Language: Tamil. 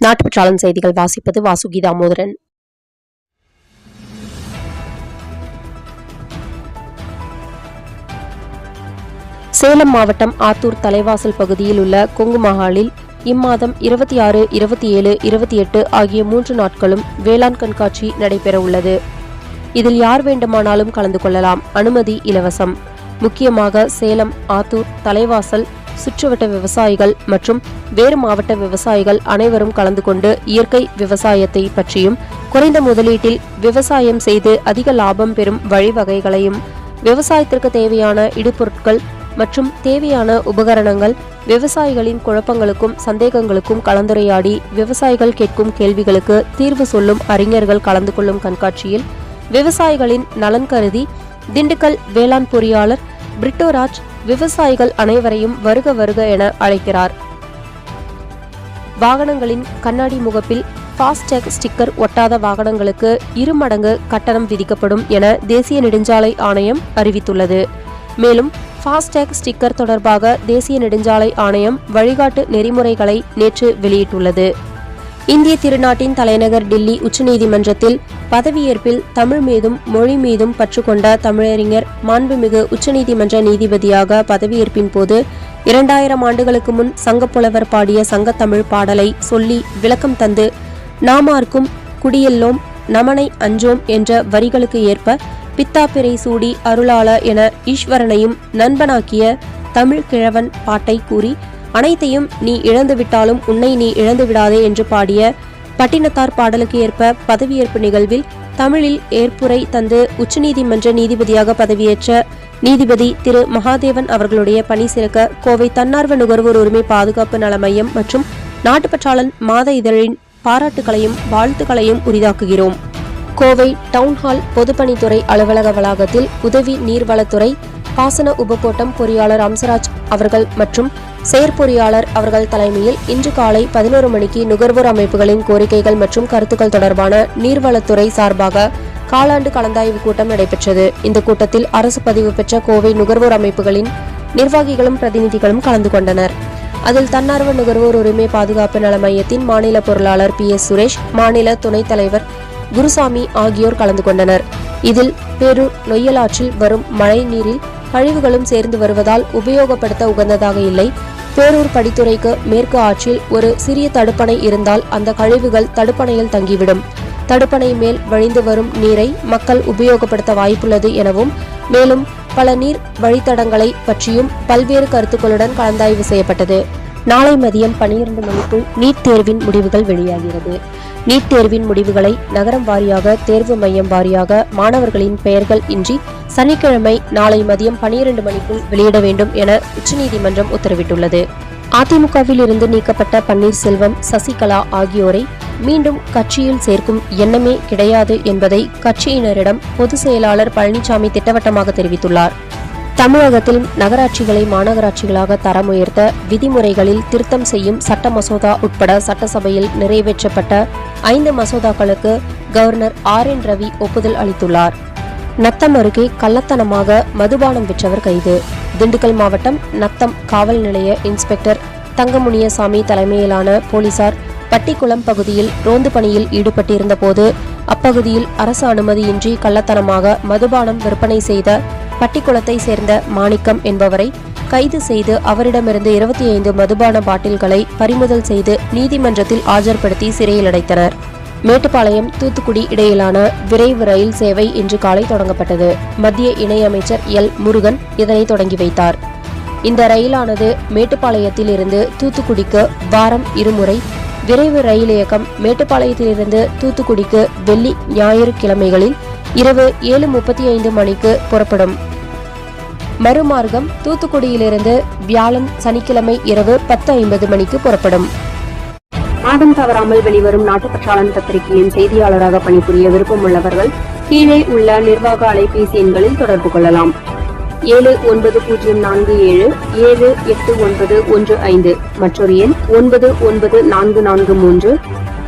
நாட்டுப்பற்றாளன் செய்திகள் வாசிப்பது வாசுகி தாமோதரன் சேலம் மாவட்டம் ஆத்தூர் தலைவாசல் பகுதியில் உள்ள கொங்கு மஹாலில் இம்மாதம் இருபத்தி ஆறு இருபத்தி ஏழு இருபத்தி எட்டு ஆகிய மூன்று நாட்களும் வேளாண் கண்காட்சி நடைபெறவுள்ளது. இதில் யார் வேண்டுமானாலும் கலந்து கொள்ளலாம். அனுமதி இலவசம். முக்கியமாக சேலம் ஆத்தூர் தலைவாசல் சுற்றுவட்ட விவசாயிகள் மற்றும் வேறு மாவட்ட விவசாயிகள் அனைவரும் கலந்து கொண்டு இயற்கை விவசாயத்தை பற்றியும் குறைந்த முதலீட்டில் விவசாயம் செய்து அதிக லாபம் பெறும் வழிவகைகளையும் விவசாயத்திற்கு தேவையான இடுபொருட்கள் மற்றும் தேவையான உபகரணங்கள் விவசாயிகளின் குழப்பங்களுக்கும் சந்தேகங்களுக்கும் கலந்துரையாடி விவசாயிகள் கேட்கும் கேள்விகளுக்கு தீர்வு சொல்லும் அறிஞர்கள் கலந்து கொள்ளும் கண்காட்சியில் விவசாயிகளின் நலன் கருதி திண்டுக்கல் வேளாண் பொறியாளர் பிரிட்டோராஜ் விவசாயிகள் அனைவரையும் வருக வருக என அழைக்கிறார். வாகனங்களின் கண்ணாடி முகப்பில் ஃபாஸ்டேக் ஸ்டிக்கர் ஒட்டாத வாகனங்களுக்கு இரு மடங்கு கட்டணம் விதிக்கப்படும் என தேசிய நெடுஞ்சாலை ஆணையம் அறிவித்துள்ளது. மேலும் ஃபாஸ்டேக் ஸ்டிக்கர் தொடர்பாக தேசிய நெடுஞ்சாலை ஆணையம் வழிகாட்டு நெறிமுறைகளை நேற்று வெளியிட்டுள்ளது. இந்திய திருநாட்டின் தலைநகர் டில்லி உச்சநீதிமன்றத்தில் பதவியேற்பில் தமிழ் மீதும் மொழி மீதும் பற்று கொண்ட தமிழறிஞர் மாண்புமிகு உச்சநீதிமன்ற நீதிபதியாக பதவியேற்பின் போது இரண்டாயிரம் ஆண்டுகளுக்கு முன் சங்கப்புலவர் பாடிய சங்கத்தமிழ் பாடலை சொல்லி விளக்கம் தந்து நாமார்க்கும் குடியெல்லோம் நமனை அஞ்சோம் என்ற வரிகளுக்கு ஏற்ப பித்தாப்பிரை சூடி அருளாள என ஈஸ்வரனையும் நண்பனாக்கிய தமிழ் கிழவன் பாட்டை கூறி அனைத்தையும் நீ இழந்துவிட்டாலும் உன்னை நீ இழந்து விடாதே என்று பாடிய பட்டினத்தார் பாடலுக்கு ஏற்ப பதவியேற்பு நிகழ்வில் தமிழில் ஏற்புரை தந்து உச்சநீதிமன்ற நீதிபதியாக பதவியேற்ற நீதிபதி திரு மகாதேவன் அவர்களுடைய பணி சிறக்க கோவை தன்னார்வ நுகர்வோர் உரிமை பாதுகாப்பு நல மையம் மற்றும் நாட்டுப்பற்றாளன் மாத இதழின் பாராட்டுகளையும் வாழ்த்துக்களையும் உரிதாக்குகிறோம். கோவை டவுன்ஹால் பொதுப்பணித்துறை அலுவலக வளாகத்தில் உதவி நீர்வளத்துறை பாசன உபகோட்டம் பொறியாளர் அம்சராஜ் அவர்கள் மற்றும் செயற்பொறியாளர் அவர்கள் தலைமையில் இன்று காலை பதினோரு மணிக்கு நுகர்வோர் அமைப்புகளின் கோரிக்கைகள் மற்றும் கருத்துக்கள் தொடர்பான நீர்வளத்துறை சார்பாக காலாண்டு கலந்தாய்வு கூட்டம் நடைபெற்றது. இந்த கூட்டத்தில் அரசு பதிவு பெற்ற கோவை நுகர்வோர் அமைப்புகளின் நிர்வாகிகளும் பிரதிநிதிகளும் கலந்து கொண்டனர். அதில் தன்னார்வ நுகர்வோர் உரிமை பாதுகாப்பு நல மையத்தின் மாநில பொருளாளர் பி. எஸ். சுரேஷ் மாநில துணைத் தலைவர் குருசாமி ஆகியோர் கலந்து கொண்டனர். இதில் பேரூர் நொய்யலாற்றில் வரும் மழை நீரில் கழிவுகளும் சேர்ந்து வருவதால் உபயோகப்படுத்த உகந்ததாக இல்லை. பேரூர் படித்துறைக்கு மேற்கு ஆற்றில் ஒரு சிறிய தடுப்பணை இருந்தால் அந்த கழிவுகள் தடுப்பணையில் தங்கிவிடும். தடுப்பணை மேல் வழிந்து வரும் நீரை மக்கள் உபயோகப்படுத்த வாய்ப்புள்ளது எனவும் மேலும் பல நீர் வழித்தடங்களை பற்றியும் பல்வேறு கருத்துக்களுடன் கலந்தாய்வு செய்யப்பட்டது. நாளை மதியம் பனிரெண்டு மணிக்குள் நீட் தேர்வின் முடிவுகள் வெளியாகிறது. நீட் தேர்வின் முடிவுகளை நகரம் வாரியாக தேர்வு மையம் வாரியாக மாணவர்களின் பெயர்கள் இன்றி சனிக்கிழமை நாளை மதியம் பனிரெண்டு மணிக்குள் வெளியிட வேண்டும் என உச்சநீதிமன்றம் உத்தரவிட்டுள்ளது. அதிமுகவில் இருந்து நீக்கப்பட்ட பன்னீர்செல்வம் சசிகலா ஆகியோரை மீண்டும் கட்சியில் சேர்க்கும் எண்ணமே கிடையாது என்பதை கட்சியினரிடம் பொதுச் செயலாளர் பழனிசாமி திட்டவட்டமாக தெரிவித்துள்ளார். தமிழகத்தில் நகராட்சிகளை மாநகராட்சிகளாக தரம் உயர்த்த விதிமுறைகளில் திருத்தம் செய்யும் சட்ட மசோதா உட்பட சட்டசபையில் நிறைவேற்றப்பட்ட ஐந்து மசோதாக்களுக்கு கவர்னர் ஆர் என் ரவி ஒப்புதல் அளித்துள்ளார். நத்தம் அருகே கள்ளத்தனமாக மதுபானம் விற்றவர் கைது. திண்டுக்கல் மாவட்டம் நத்தம் காவல் நிலைய இன்ஸ்பெக்டர் தங்கமுனியசாமி தலைமையிலான போலீசார் பட்டிக்குளம் பகுதியில் ரோந்து பணியில் ஈடுபட்டிருந்த போது அப்பகுதியில் அரசு அனுமதியின்றி கள்ளத்தனமாக மதுபானம் விற்பனை செய்த பட்டிக்குளத்தை சேர்ந்த மாணிக்கம் என்பவரை கைது செய்து அவரிடமிருந்து இருபத்தி ஐந்து மதுபான பாட்டில்களை பறிமுதல் செய்து நீதிமன்றத்தில் ஆஜர்படுத்தி சிறையில் அடைத்தனர். மேட்டுப்பாளையம் தூத்துக்குடி இடையிலான விரைவு ரயில் சேவை இன்று காலை தொடங்கப்பட்டது. மத்திய இணையமைச்சர் எல். முருகன் இதனை தொடங்கி வைத்தார். இந்த ரயிலானது மேட்டுப்பாளையத்தில் இருந்து தூத்துக்குடிக்கு வாரம் இருமுறை விரைவு ரயில் இயக்கம் மேட்டுப்பாளையத்திலிருந்து தூத்துக்குடிக்கு வெள்ளி ஞாயிறு கிழமைகளில் இரவு ஏழு முப்பத்தி ஐந்து மணிக்கு புறப்படும். மறுமார்க்கம் தூத்துக்குடியிலிருந்து வியாழன் சனிக்கிழமை இரவு பத்து ஐம்பது மணிக்கு புறப்படும். மாதம் தவறாமல் வெளிவரும் நாட்டுப்பற்றாளன் பத்திரிகையின் செய்தியாளராக பணிபுரிய விருப்பம் உள்ளவர்கள் கீழே உள்ள நிர்வாக அலைபேசி எண்களில் தொடர்பு கொள்ளலாம். ஏழு ஒன்பது பூஜ்ஜியம் நான்கு ஏழு ஏழு எட்டு ஒன்பது ஒன்று ஐந்து மற்றொரு எண் ஒன்பது ஒன்பது நான்கு நான்கு மூன்று